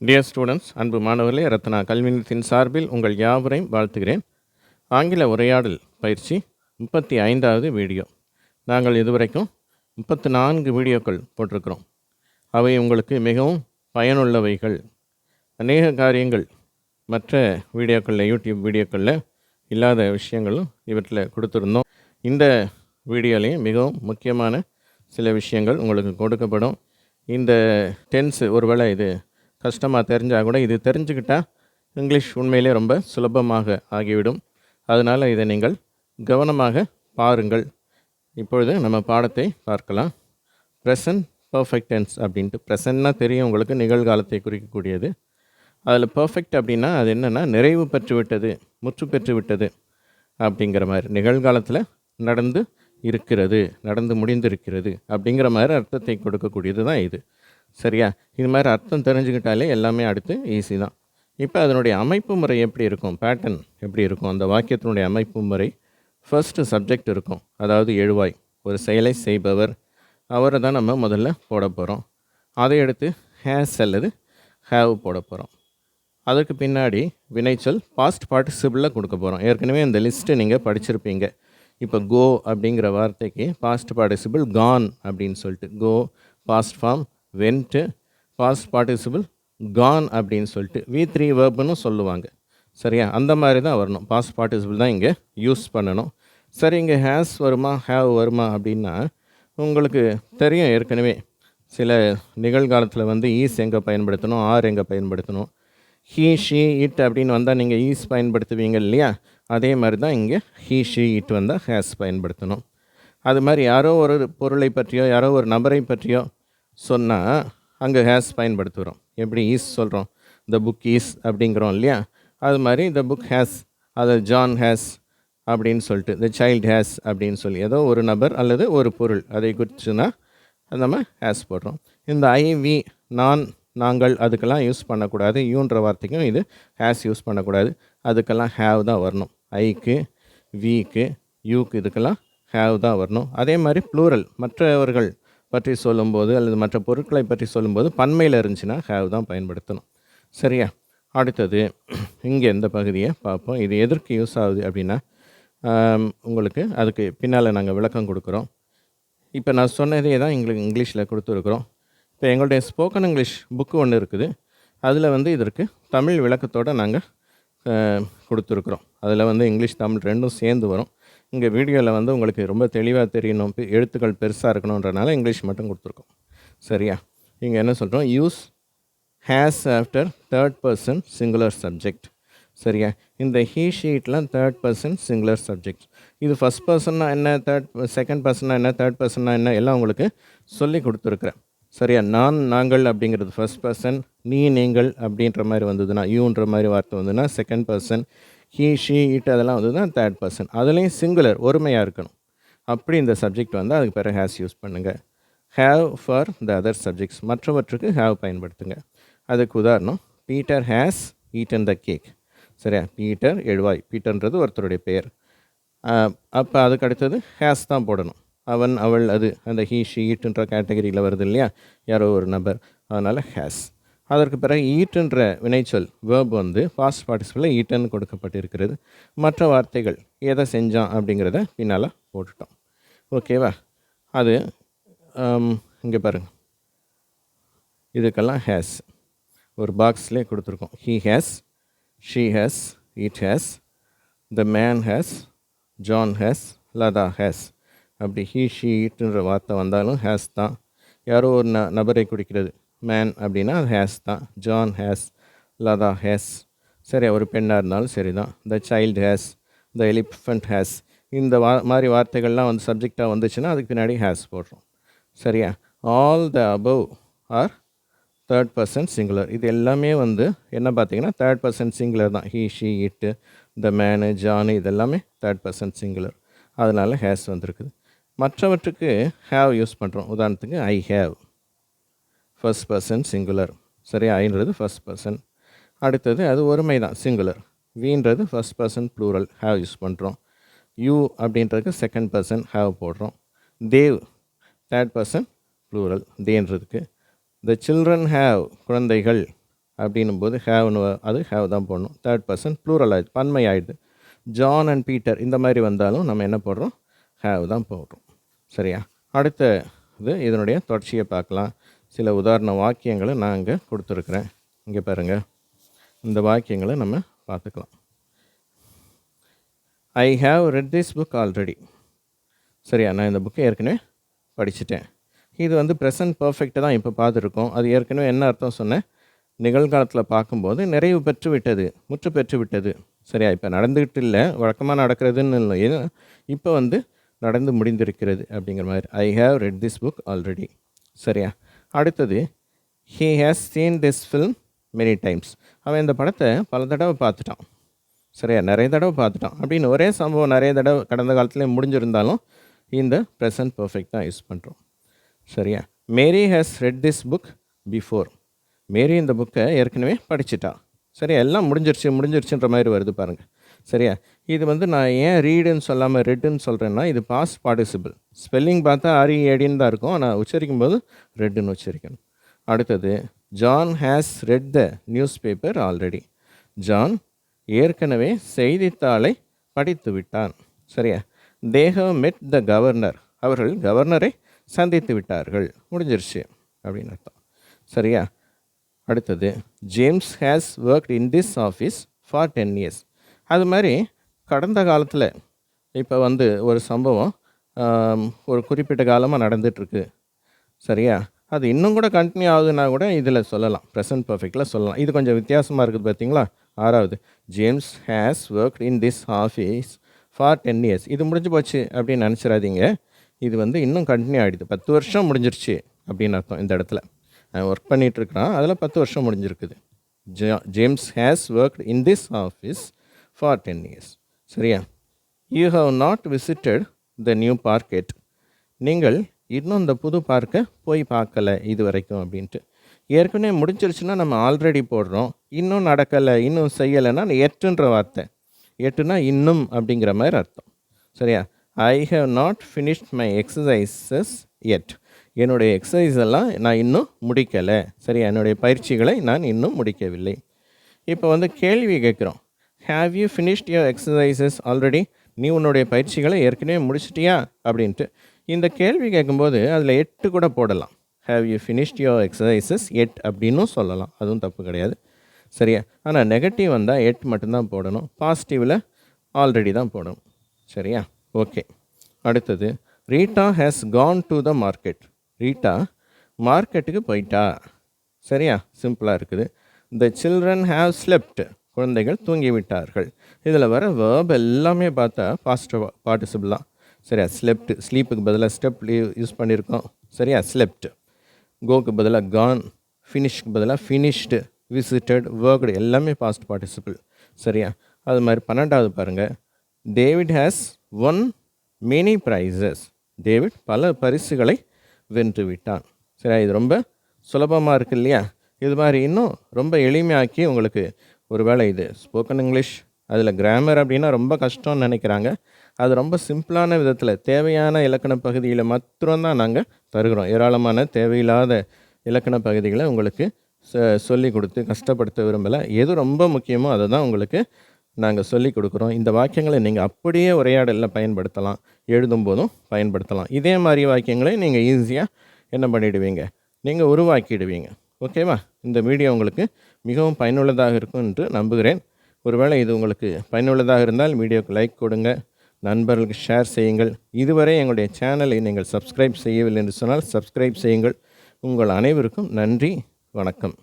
Dear students அன்பு மாணவர்களே ரத்னா கல்வி சார்பில் உங்கள் யாவரையும் வாழ்த்துகிறேன். ஆங்கில உரையாடல் பயிற்சி முப்பத்தி ஐந்தாவது வீடியோ. நாங்கள் இதுவரைக்கும் முப்பத்து நான்கு வீடியோக்கள் போட்டிருக்கிறோம். அவை உங்களுக்கு மிகவும் பயனுள்ளவைகள். அநேக காரியங்கள் மற்ற வீடியோக்களில் யூடியூப் வீடியோக்களில் இல்லாத விஷயங்களும் இவற்றில் கொடுத்துருந்தோம். இந்த வீடியோலையும் மிகவும் முக்கியமான சில விஷயங்கள் உங்களுக்கு கொடுக்கப்படும். இந்த டென்ஸு ஒருவேளை இது கஷ்டமாக தெரிஞ்சால் கூட இது தெரிஞ்சுக்கிட்டால் இங்கிலீஷ் உண்மையிலே ரொம்ப சுலபமாக ஆகிவிடும். அதனால் இதை நீங்கள் கவனமாக பாருங்கள். இப்பொழுது நம்ம பாடத்தை பார்க்கலாம். ப்ரெசன்ட் பர்ஃபெக்ட் டென்ஸ் அப்படின்ட்டு. ப்ரெசன்ட்னா தெரியும் உங்களுக்கு நிகழ்காலத்தை குறிக்கக்கூடியது. அதில் பர்ஃபெக்ட் அப்படின்னா அது என்னென்னா நிறைவு பெற்று விட்டது முற்று பெற்று விட்டது அப்படிங்கிற மாதிரி. நிகழ்காலத்தில் நடந்து இருக்கிறது நடந்து முடிந்திருக்கிறது அப்படிங்கிற மாதிரி அர்த்தத்தை கொடுக்கக்கூடியது தான் இது. சரியா? இது மாதிரி அர்த்தம் தெரிஞ்சுக்கிட்டாலே எல்லாமே அடுத்து ஈஸி தான். இப்போ அதனுடைய அமைப்பு முறை எப்படி இருக்கும்? பேட்டர்ன் எப்படி இருக்கும்? அந்த வாக்கியத்தினுடைய அமைப்பு முறை ஃபஸ்ட்டு சப்ஜெக்ட் இருக்கும். அதாவது எழுவாய். ஒரு செயலை செய்பவர். அவரை தான் நம்ம முதல்ல போட போகிறோம் அதை எடுத்து ஹேஸ் அல்லது ஹேவ் போட போகிறோம் அதற்கு பின்னாடி வினைச்சொல் பாஸ்ட் பார்ட்டிசிபிளில் கொடுக்க போகிறோம் ஏற்கனவே இந்த லிஸ்ட்டு நீங்கள் படிச்சிருப்பீங்க. இப்போ கோ அப்படிங்கிற வார்த்தைக்கு பாஸ்ட் பார்ட்டிசிபிள் கான் அப்படின்னு சொல்லிட்டு go past form went past participle gone அப்படின்னு சொல்லிட்டு வி த்ரீ வேர்புன்னு சொல்லுவாங்க. சரியா? அந்த மாதிரி தான் வரணும். பாஸ்ட் பார்ட்டிசிபிள் தான் இங்கே யூஸ் பண்ணணும். சரி இங்கே ஹேஸ் வருமா ஹேவ் வருமா அப்படின்னா உங்களுக்கு தெரியும் ஏற்கனவே. சில நிகழ்காலத்தில் வந்து ஈஸ் எங்கே பயன்படுத்தணும் ஆர் எங்கே பயன்படுத்தணும். ஹீ ஷீ இட் அப்படின்னு வந்தால் நீங்கள் ஈஸ் பயன்படுத்துவீங்க இல்லையா? அதே மாதிரி தான் இங்கே ஹீ ஷீ இட் வந்தால் ஹேஸ் பயன்படுத்தணும். அது மாதிரி யாரோ ஒரு பொருளை பற்றியோ யாரோ ஒரு நபரை பற்றியோ சொன்னால் அங்கே ஹேஸ் பயன்படுத்துகிறோம் எப்படி ஈஸ் சொல்கிறோம் த புக் ஈஸ் அப்படிங்கிறோம் இல்லையா? அது மாதிரி த புக் ஹேஸ் அதை ஜான் ஹேஸ் அப்படின்னு சொல்லிட்டு த சைல்ட் ஹேஸ் அப்படின்னு சொல்லி ஏதோ ஒரு நபர் அல்லது ஒரு பொருள் அதை குறிச்சுன்னா நம்ம ஹேஸ் போடுறோம். இந்த ஐவி நான் நாங்கள் அதுக்கெல்லாம் யூஸ் பண்ணக்கூடாது. யூன்ற வார்த்தைக்கும் இது ஹேஸ் யூஸ் பண்ணக்கூடாது. அதுக்கெல்லாம் ஹேவ் தான் வரணும். ஐக்கு விக்கு யூக்கு இதுக்கெல்லாம் ஹேவ் தான் வரணும். அதே மாதிரி ப்ளூரல் மற்றவர்கள் பற்றி சொல்லும்போது அல்லது மற்ற பொருட்களை பற்றி சொல்லும்போது பன்மையில் இருந்துச்சுன்னா ஹேவ் தான் பயன்படுத்தணும். சரியா? அடுத்தது இங்கே இந்த பகுதியை பார்ப்போம். இது எதற்கு யூஸ் ஆகுது அப்படின்னா உங்களுக்கு அதுக்கு பின்னால் நாங்கள் விளக்கம் கொடுக்குறோம். இப்போ நான் சொன்னதே தான் எங்களுக்கு இங்கிலீஷில் கொடுத்துருக்குறோம். இப்போ எங்களுடைய ஸ்போக்கன் இங்கிலீஷ் புக்கு ஒன்று இருக்குது. அதில் வந்து இதற்கு தமிழ் விளக்கத்தோடு நாங்கள் கொடுத்துருக்குறோம். அதில் வந்து இங்கிலீஷ் தமிழ் ரெண்டும் சேர்ந்து வரும். இங்கே வீடியோவில் வந்து உங்களுக்கு ரொம்ப தெளிவாக தெரியணும் எழுத்துக்கள் பெருசாக இருக்கணுன்றனால இங்கிலீஷ் மட்டும் கொடுத்துருக்கோம். சரியா? இங்கே என்ன சொல்கிறோம் use has after third person singular subject சரியா? இந்த ஹீ ஷீட்லாம் தேர்ட் பர்சன் சிங்குலர் சப்ஜெக்ட் இது ஃபஸ்ட் பர்சன்னா என்ன தேர்ட் செகண்ட் பர்சன்னா என்ன தேர்ட் பர்சனாக என்ன எல்லாம் உங்களுக்கு சொல்லி கொடுத்துருக்குறேன். சரியா? நான் நாங்கள் அப்படிங்கிறது ஃபர்ஸ்ட் பர்சன் நீ நீங்கள் அப்படின்ற மாதிரி வந்ததுன்னா யூன்ற மாதிரி வார்த்தை வந்ததுன்னா second person he she it அதெல்லாம் வந்ததுன்னா தேர்ட் பர்சன் அதுலேயும் சிங்குலர் ஒருமையாக இருக்கணும். அப்படி இந்த சப்ஜெக்ட் வந்து அதுக்கு பிறகு ஹேஸ் யூஸ் பண்ணுங்கள் have for the other subjects மற்றவற்றுக்கு have பயன்படுத்துங்க. அதுக்கு உதாரணம் Peter has eaten the cake சரியா? பீட்டர் எழுவாய். பீட்டர்ன்றது ஒருத்தருடைய பெயர். அப்போ அதுக்கு அடுத்தது ஹேஸ் தான் போடணும். அவன் அவள் அது அந்த ஹீ ஷீ ஈட்டுன்ற கேட்டகரியில் வருது இல்லையா? யாரோ ஒரு நபர். அதனால் ஹேஸ் அதற்கு பிறகு ஈட்டுன்ற வினைச்சொல் வேர்ப் வந்து பாஸ்ட் பார்ட்டிசிபிளில் ஈட்டன் கொடுக்கப்பட்டிருக்கிறது. மற்ற வார்த்தைகள் எதை செஞ்சான் அப்படிங்கிறத பின்னால் போட்டுட்டோம். ஓகேவா அது um, இங்கே பாருங்கள் இதுக்கெல்லாம் ஹேஸ் ஒரு பாக்ஸ்லேயே கொடுத்துருக்கோம். He has she has it has the man has John has Latha has அப்படி ஹீ ஷீ இட்டுன்ற வார்த்தை வந்தாலும் ஹேஸ் தான். யாரோ ஒரு ந நபரை குறிக்கிறது. மேன் அப்படின்னா அது ஹேஸ் தான். ஜான் ஹேஸ் லதா ஹேஸ் சரி ஒரு பெண்ணாக இருந்தாலும் சரி தான் the child has the elephant has இந்த வா மாதிரி வார்த்தைகள்லாம் வந்து சப்ஜெக்டாக வந்துச்சுன்னா அதுக்கு பின்னாடி ஹேஸ் போடுறோம். சரியா? All the above are third person singular இது எல்லாமே வந்து என்ன பார்த்தீங்கன்னா தேர்ட் பர்சன் சிங்குலர் தான். He she it the man John இதெல்லாமே தேர்ட் பர்சன் சிங்குலர் அதனால் ஹேஸ் வந்திருக்குது. மற்றவற்றுக்கு ஹேவ் யூஸ் பண்ணுறோம் உதாரணத்துக்கு I have first person singular சரியா? ஐன்றது ஃபர்ஸ்ட் பர்சன் அடுத்தது அது ஒருமை தான் singular வீன்றது first person plural have use பண்ணுறோம் யூ அப்படின்றதுக்கு செகண்ட் பர்சன் ஹேவ் போடுறோம். They third person plural தேன்றதுக்கு the children have குழந்தைகள் அப்படின்னும் போது ஹேவ்னு அது ஹேவ் தான் போடணும். தேர்ட் பர்சன் ப்ளூரல் ஆயிடுது பன்மை ஆயிடுது. ஜான் அண்ட் பீட்டர் இந்த மாதிரி வந்தாலும் நம்ம என்ன போடுறோம்? ஹேவ் தான் போடுறோம். சரியா? அடுத்த இது இதனுடைய தொடர்ச்சியை பார்க்கலாம். சில உதாரண வாக்கியங்களை நான் இங்கே கொடுத்துருக்குறேன். இங்கே பாருங்கள் இந்த வாக்கியங்களை நம்ம பார்த்துக்கலாம். I have read this book already சரியா? நான் இந்த புக்கை ஏற்கனவே படிச்சுட்டேன். இது வந்து ப்ரெசன்ட் பர்ஃபெக்டாக தான் இப்போ பார்த்துருக்கோம். அது ஏற்கனவே என்ன அர்த்தம் சொன்னேன்? நிகழ்காலத்தில் பார்க்கும்போது நிறைவு பெற்று விட்டது முற்று பெற்று விட்டது. சரியா? இப்போ நடந்துக்கிட்டு இல்லை வழக்கமாக நடக்கிறதுன்னு இல்லை. ஏன்னா இப்போ வந்து நடந்து முடிந்திருக்கிறது அப்படிங்கிற மாதிரி. I have read this book already சரியா? அடுத்தது he has seen this film many times அவன் இந்த படத்தை பல தடவை பார்த்துட்டான். சரியா? நிறைய தடவை பார்த்துட்டான். அப்படின்னு ஒரே சம்பவம் நிறைய தடவை கடந்த காலத்துலேயே முடிஞ்சிருந்தாலும் இந்த ப்ரெசன்ட் பர்ஃபெக்ட் தான் யூஸ் பண்ணுறோம் சரியா? Mary has read this book before Mary இந்த புக்கை ஏற்கனவே படிச்சிட்டா. சரியா? எல்லாம் முடிஞ்சிருச்சு முடிஞ்சிருச்சுன்ற மாதிரி வருது பாருங்கள் சரியா? இது வந்து நான் ஏன் ரீடுன்னு சொல்லாமல் ரெட்டுன்னு சொல்கிறேன்னா இது பாஸ் பார்ட்டிசிபிள் ஸ்பெல்லிங் பார்த்தா ஆரி ஏடின்னு தான் இருக்கும். ஆனால் உச்சரிக்கும் போது ரெட்டுன்னு உச்சரிக்கணும். அடுத்தது John has read the newspaper already John ஏற்கனவே செய்தித்தாளை படித்து விட்டான். சரியா? தேஹவ் மெட் த கவர்னர் அவர்கள் கவர்னரை சந்தித்து விட்டார்கள். முடிஞ்சிருச்சு அப்படின்னு அர்த்தம். சரியா? அடுத்தது James has work in this office for ten years அது மாதிரி கடந்த காலத்தில் இப்போ வந்து ஒரு சம்பவம் ஒரு குறிப்பிட்ட காலமாக நடந்துகிட்ருக்கு சரியா? அது இன்னும் கூட கண்டினியூ ஆகுதுன்னா கூட இதில் சொல்லலாம். ப்ரெசன்ட் பர்ஃபெக்டில் சொல்லலாம். இது கொஞ்சம் வித்தியாசமாக இருக்குது பார்த்தீங்களா ஆறாவது James has work in this office for ten years இது முடிஞ்சு போச்சு அப்படின்னு நினச்சிடாதீங்க இது வந்து இன்னும் கண்டினியூ ஆகிடுது பத்து வருஷம் முடிஞ்சிருச்சு அப்படின்னு அர்த்தம் இந்த இடத்துல. நான் ஒர்க் பண்ணிகிட்ருக்குறான் அதில் பத்து வருஷம் முடிஞ்சிருக்குது. J- James has work in this office for ten years சரியா you have not visited the new market நீங்கள் இன்னும் இந்த புது பார்க்கை போய் பார்க்கல இது வரைக்கும் அப்படின்ட்டு. ஏற்கனவே முடிஞ்சிருச்சுன்னா நம்ம ஆல்ரெடி போடுறோம். இன்னும் நடக்கலை இன்னும் செய்யலைன்னா எட்டுன்ற வார்த்தை. எட்டுனா இன்னும் அப்படிங்கிற மாதிரி அர்த்தம். சரியா? I have not finished my exercises yet என்னுடைய எக்ஸசைஸ் எல்லாம் நான் இன்னும் முடிக்கலை. சரியா? என்னுடைய பயிற்சிகளை நான் இன்னும் முடிக்கவில்லை. இப்போ வந்து கேள்வி கேட்குறோம். Have you finished your exercises already நீ உன்னுடைய பயிற்சிகளை ஏற்கனவே முடிச்சிட்டியா? அப்படின்ட்டு. இந்த கேள்வி கேட்கும்போது அதில் எட்டு கூட போடலாம். Have you finished your exercises yet அப்படின்னும் சொல்லலாம். அதுவும் தப்பு கிடையாது. சரியா? ஆனால் நெகட்டிவ் வந்தால் எட் மட்டும்தான் போடணும். பாசிட்டிவில் ஆல்ரெடி தான் போடணும். சரியா? ஓகே அடுத்தது Rita has gone to the market Rita மார்க்கெட்டுக்கு போயிட்டா. சரியா? சிம்பிளாக இருக்குது. த சில்ட்ரன் ஹாவ் ஸ்லெப்ட் குழந்தைகள் தூங்கிவிட்டார்கள். இதில் வர வேர்ப் எல்லாமே பார்த்தா பாஸ்ட் பார்ட்டிசிபிள் தான். சரியா? ஸ்லெப்ட் ஸ்லீப்புக்கு பதிலாக ஸ்டெப் யூஸ் பண்ணியிருக்கோம் சரியா? ஸ்லெப்ட் கோக்கு பதிலாக கான் ஃபினிஷ்க்கு பதிலாக ஃபினிஷ்டு விசிட்டட் ஒர்க்டு எல்லாமே பாஸ்ட் பார்ட்டிசிபிள் சரியா? அது மாதிரி பன்னெண்டாவது பாருங்கள் David has won many prizes David பல பரிசுகளை வென்று விட்டான். சரியா? இது ரொம்ப சுலபமாக இருக்கு இல்லையா? இது மாதிரி இன்னும் ரொம்ப எளிமையாக்கி உங்களுக்கு ஒருவேளை இது ஸ்போக்கன் இங்கிலீஷ் அதில் கிராமர் அப்படின்னா ரொம்ப கஷ்டம்னு நினைக்கிறாங்க. அது ரொம்ப சிம்பிளான விதத்தில் தேவையான இலக்கண பகுதியில் மாத்திரம்தான் நாங்கள் தருகிறோம். ஏராளமான தேவையில்லாத இலக்கண பகுதிகளை உங்களுக்கு ச சொல்லி கொடுத்து கஷ்டப்படுத்த விரும்பலை. எது ரொம்ப முக்கியமோ அதை தான் உங்களுக்கு நாங்கள் சொல்லி கொடுக்குறோம். இந்த வாக்கியங்களை நீங்கள் அப்படியே உரையாடலில் பயன்படுத்தலாம். எழுதும் போதும் பயன்படுத்தலாம். இதே மாதிரி வாக்கியங்களை நீங்கள் ஈஸியாக என்ன பண்ணிவிடுவீங்க நீங்கள் உருவாக்கிடுவீங்க. ஓகேவா? இந்த வீடியோ உங்களுக்கு மிகவும் பயனுள்ளதாக இருக்கும் என்று நம்புகிறேன். ஒருவேளை இது உங்களுக்கு பயனுள்ளதாக இருந்தால் வீடியோக்கு லைக் கொடுங்க நண்பர்களுக்கு ஷேர் செய்யுங்கள். இதுவரை எங்களுடைய சேனலை நீங்கள் சப்ஸ்கிரைப் செய்யவில்லை என்று சொன்னால் சப்ஸ்கிரைப் செய்யுங்கள். உங்கள் அனைவருக்கும் நன்றி வணக்கம்.